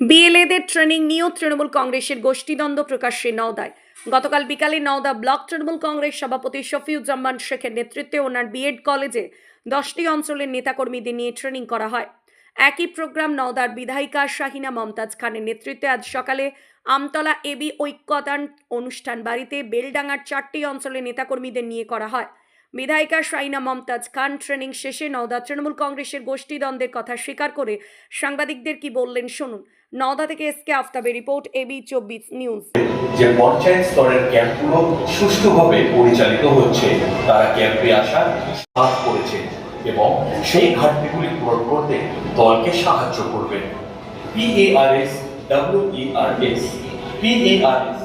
বিএলএদের training নিয়েও তৃণমূল কংগ্রেসের গোষ্ঠীদ্বন্দ্ব প্রকাশ্যে নওদায়। গতকাল বিকালে নওদা ব্লক তৃণমূল কংগ্রেস সভাপতি শফিউজ্জামান শেখের নেতৃত্বে ওনার বিএড কলেজে দশটি অঞ্চলের নেতাকর্মীদের নিয়ে ট্রেনিং করা হয়। একই প্রোগ্রাম নওদার বিধায়িকা শাহিনা মমতাজ খানের নেতৃত্বে আজ সকালে আমতলা এবি ঐক্যদান অনুষ্ঠান বাড়িতে বেলডাঙ্গার চারটি অঞ্চলের নেতাকর্মীদের নিয়ে করা হয়। বিধায়িকা শাহিনা মমতাজ খান ট্রেনিং শেষে নওদা তৃণমূল কংগ্রেসের গোষ্ঠীদ্বন্দ্বের কথা স্বীকার করে সাংবাদিকদের কি বললেন শুনুন। নওদা থেকে এসকে আফতাবের রিপোর্ট এবি চব্বিশ নিউজ। যে পঞ্চায়েত স্তরের ক্যাম্পগুলো সুষ্ঠুভাবে পরিচালিত হচ্ছে, তারা ক্যাম্পে আসার সাথ করেছে এবং সেই ঘাটতিগুলি পূরণ করতে দলকে সাহায্য করবেন। PARS WERS PARS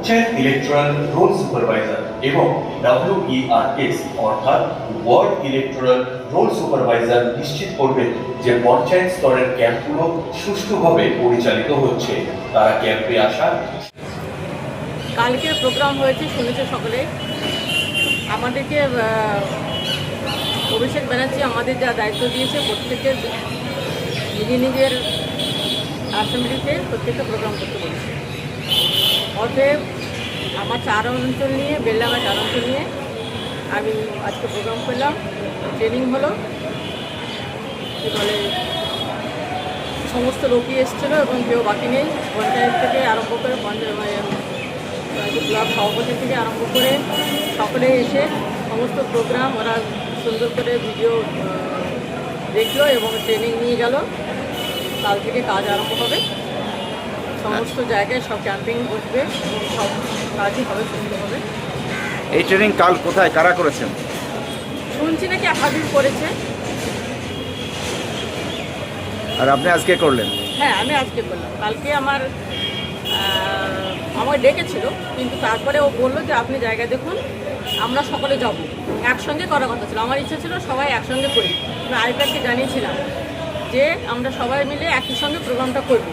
panchayat electoral roll supervisor এবং ডাব্লিউইআরএস অর্থাৎ ওয়ার্ড ইলেকট্রাল রোল সুপারভাইজার নিশ্চিত করবেন যে পঞ্চায়েত স্তরের ক্যাম্পগুলো সুষ্ঠুভাবে পরিচালিত হচ্ছে। তারা ক্যাম্পে আসার কালকে প্রোগ্রাম হয়েছে, শুনেছে সকলে? আমাদেরকে অভিষেক ব্যানার্জি আমাদের যা দায়িত্ব দিয়েছে, প্রত্যেকের নিজে নিজের অ্যাসেম্বলিতে প্রত্যেকটা প্রোগ্রাম করতে বলেছে। অতএব আমার চার অঞ্চল নিয়ে বেলডাঙ্গা চার অঞ্চল নিয়ে আমি আজকে প্রোগ্রাম করলাম। ট্রেনিং হলো। কী বলে, সমস্ত লোকই এসেছিল এবং কেউ বাকি নেই। পঞ্চায়েত থেকে আরম্ভ করে পঞ্চায়েত ব্লক সভাপতি থেকে আরম্ভ করে সকলে এসে সমস্ত প্রোগ্রাম ওরা সুন্দর করে ভিডিও দেখল এবং ট্রেনিং নিয়ে গেল। কাল থেকে কাজ আরম্ভ হবে। সমস্ত জায়গায় সব ক্যাম্পিং বসবে সব কাজই হবে সুন্দর হবে। এই ট্রেনিং কাল কোথায়? কারা করেছেন? শুনছি নাকি হাজির করেছে। আর আপনি আজকে করলেন? হ্যাঁ আমি আজকে করলাম। কালকে আমার আমাকে ডেকেছিল কিন্তু তারপরে ও বলল যে আপনি জায়গা দেখুন আমরা সকলে যাব। একসঙ্গে করার কথা ছিল। আমার ইচ্ছা ছিল সবাই একসঙ্গে করি। আমি আরেকটাকে জানিয়েছিলাম যে আমরা সবাই মিলে একই সঙ্গে প্রোগ্রামটা করব।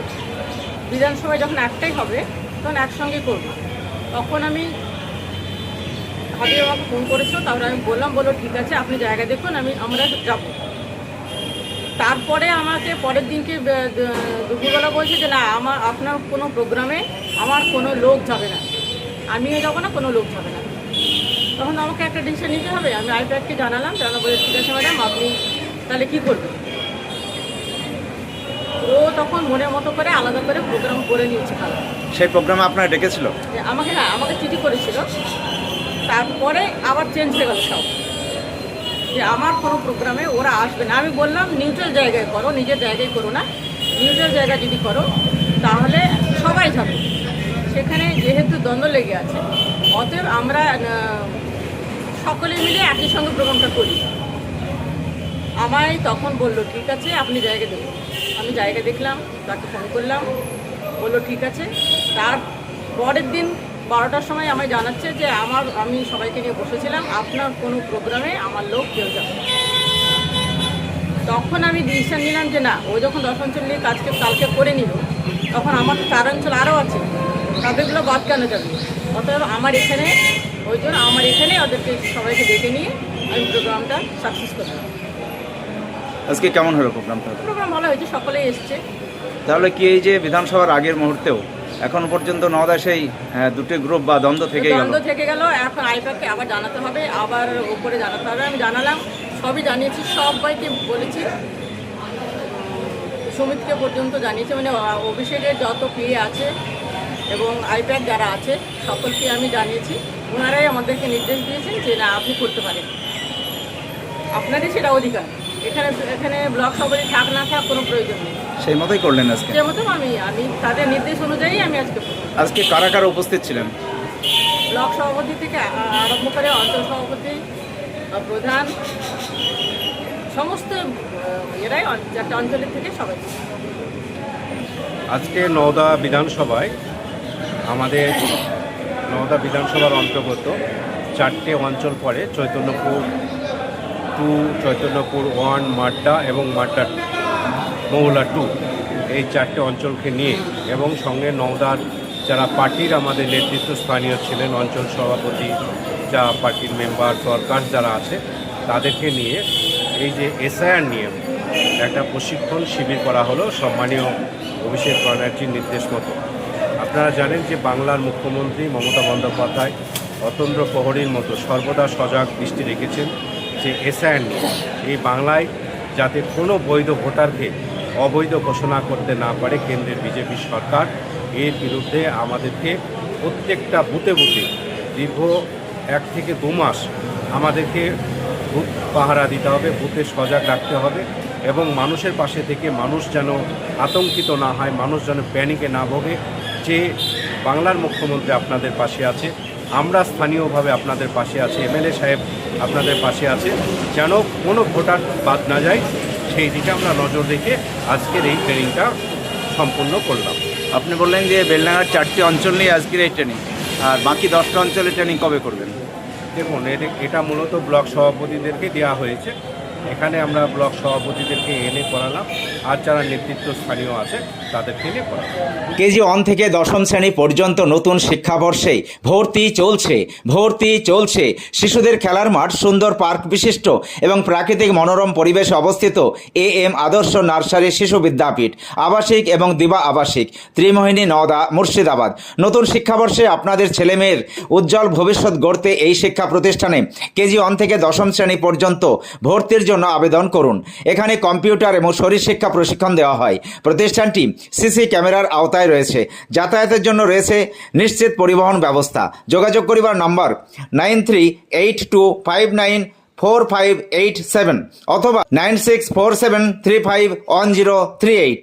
বিধানসভায় যখন একটাই হবে, তখন একসঙ্গে করব। তখন আমি হাবিব আমাকে ফোন করেছিল, তারপরে আমি বললাম বলো ঠিক আছে, আপনি জায়গা দেখুন, আমি, আমরা যাব। তারপরে আমাকে পরের দিনকে দুপুরবেলা বলছে যে, না, আমার, আপনার কোনো প্রোগ্রামে আমার কোনো লোক যাবে না। আমিও যাব না, কোনো লোক যাবে না। তখন আমাকে একটা ডিসিশন নিতে হবে, আমি আইপ্যাডকে জানালাম জানা বলে ঠিক আছে, ম্যাডাম, আপনি তাহলে কী করবেন? তখন মনের মতো করে আলাদা করে প্রোগ্রাম করে নিয়েছে সেই প্রোগ্রামে আপনার ডেকেছিল? আমাকে হ্যাঁ আমাকে চিঠি করেছিল। তারপরে আবার চেঞ্জ হয়ে গেল সব। যে আমার কোনো প্রোগ্রামে ওরা আসবে না। আমি বললাম নিউট্রাল জায়গায় করো নিজের জায়গায় করো না। নিউট্রাল জায়গা যদি করো তাহলে সবাই যাবে। সেখানে যেহেতু দ্বন্দ্ব লেগে আছে অতএব আমরা সকলে মিলে একই সঙ্গে প্রোগ্রামটা করি। আমায় তখন বলল ঠিক আছে আপনি জায়গা দেখুন আমি জায়গা দেখলাম, তাকে ফোন করলাম, বলল, ঠিক আছে। তার পরের দিন বারোটার সময় আমায় জানাচ্ছে যে আমার, আমি সবাইকে নিয়ে বসেছিলাম, আপনার কোনো প্রোগ্রামে আমার লোক কেউ যাবে। তখন আমি ডিসিশন নিলাম যে না, ও যখন দশ অঞ্চল নিয়ে কাজকে, কালকে করে নিল, তখন আমার চার অঞ্চল আরও আছে। তাদেরগুলো বাদ কেন যাবে? অতএব আমার এখানে, ওই জন্য আমার এখানে ওদেরকে সবাইকে ডেকে নিয়ে আমি প্রোগ্রামটা সাকসেস করলাম। আজকে কেমন হলো প্রোগ্রামটা? প্রোগ্রাম ভালো হয়েছে সকলেই এসছে। তাহলে কি এই যে বিধানসভার আগের মুহূর্তেও এখন পর্যন্ত নওদা সেই দুটি গ্রুপ বা দ্বন্দ্ব থেকেই গেল? দ্বন্দ্ব থেকে গেল এখন আইপ্যাককে আবার জানাতে হবে আবার উপরে জানাতে হবে। আমি জানালাম সবই জানিয়েছি সবাইকে বলেছি সমিতিকে পর্যন্ত জানিয়েছি মানে অভিষেকের যত পিএ আছে এবং আইপ্যাক যারা আছে সকলকে আমি জানিয়েছি। ওনারাই আমাদেরকে নির্দেশ দিয়েছেন যে না আপনি করতে পারেন। আপনারই সেটা অধিকার। এখানে এখানে ব্লক সভাপতি থাক না থাক কোনো প্রয়োজন নেই। সেই মতোই করলেন আজকে? যে মতো আমি আমি তাদের নির্দেশ অনুযায়ী আমি আজকে আজকে কারা কারা উপস্থিত ছিলেন? ব্লক সভাপতি থেকে আরম্ভ করে অঞ্চল সভাপতি প্রধান সমস্ত এরাই চারটে অঞ্চলের থেকে সবাই আজকে নওদা বিধানসভায় আমাদের নওদা বিধানসভার অন্তর্গত চারটে অঞ্চল পড়ে চৈতন্যপুর টু, চৈতন্যপুর ওয়ান, মাড্ডা এবং মাড্ডা মৌলা টু, এই চারটে অঞ্চলকে নিয়ে এবং সঙ্গে নওদার যারা পার্টির আমাদের নেতৃত্ব স্থানীয় ছিলেন, অঞ্চল সভাপতি, যা পার্টির মেম্বার, সরকার যারা আছে, তাদেরকে নিয়ে এই যে এসআইআর নিয়ে একটা প্রশিক্ষণ শিবির করা হলো সম্মানীয় অভিষেক ব্যানার্জির নির্দেশ মতো। আপনারা জানেন যে বাংলার মুখ্যমন্ত্রী মমতা বন্দ্যোপাধ্যায়, অতন্দ্র প্রহরীর মতো সর্বদা সজাগ দৃষ্টি রেখেছেন। যে এসআইএন এই বাংলায় যাতে কোনো বৈধ ভোটারকে অবৈধ ঘোষণা করতে না পারে কেন্দ্রের বিজেপি সরকার, এর বিরুদ্ধে আমাদেরকে প্রত্যেকটা বুথে বুথে দীর্ঘ এক থেকে দু মাস আমাদেরকে বুথ পাহারা দিতে হবে, বুথে সজাগ রাখতে হবে এবং মানুষের পাশে থেকে মানুষ যেন আতঙ্কিত না হয়, মানুষ যেন প্যানিকে না ভোগে। যে বাংলার মুখ্যমন্ত্রী আপনাদের পাশে আছে আমরা স্থানীয়ভাবে আপনাদের পাশে আছি। এমএলএ সাহেব আপনাদের পাশে আছে। যেন কোনো ভোটার বাদ না যায় সেই দিকে আমরা নজর রেখে আজকের এই ট্রেনিংটা সম্পূর্ণ করলাম। আপনি বললেন যে বেলডাঙ্গার চারটি অঞ্চল নিয়ে আজকের এই ট্রেনিং। আর বাকি দশটা অঞ্চলে ট্রেনিং কবে করবেন? দেখুন এটা- এটা মূলত ব্লক সভাপতিদেরকে দেওয়া হয়েছে। এখানে আমরা ব্লক সভাপতিদেরকে এনে করালাম আর যারা নেতৃত্ব স্থানীয় আছে, তাদেরকে এনে করালাম কেজি ওয়ান থেকে দশম শ্রেণি পর্যন্ত নতুন শিক্ষাবর্ষে ভর্তি চলছে ভর্তি চলছে। শিশুদের খেলার মাঠ, সুন্দর পার্ক বিশিষ্ট এবং প্রাকৃতিক মনোরম পরিবেশে অবস্থিত এ এম আদর্শ নার্সারি শিশু বিদ্যাপীঠ, আবাসিক এবং দিবা আবাসিক, ত্রিমোহিনী নওদা, মুর্শিদাবাদ। নতুন শিক্ষাবর্ষে আপনাদের ছেলেমেয়ের উজ্জ্বল ভবিষ্যৎ গড়তে এই শিক্ষা প্রতিষ্ঠানে কেজি ওয়ান থেকে দশম শ্রেণি পর্যন্ত ভর্তির জন্য আবেদন করুন। এখানে কম্পিউটার এবং শরীর শিক্ষা প্রশিক্ষণ দেওয়া হয়। প্রতিষ্ঠানটি সিসি ক্যামেরার আওতায় রয়েছে। যাতায়াতের জন্য রয়েছে নিশ্চিত পরিবহন ব্যবস্থা। যোগাযোগ করিবার নম্বর nine three eight two five nine four five eight seven অথবা nine six four seven three five one zero three eight.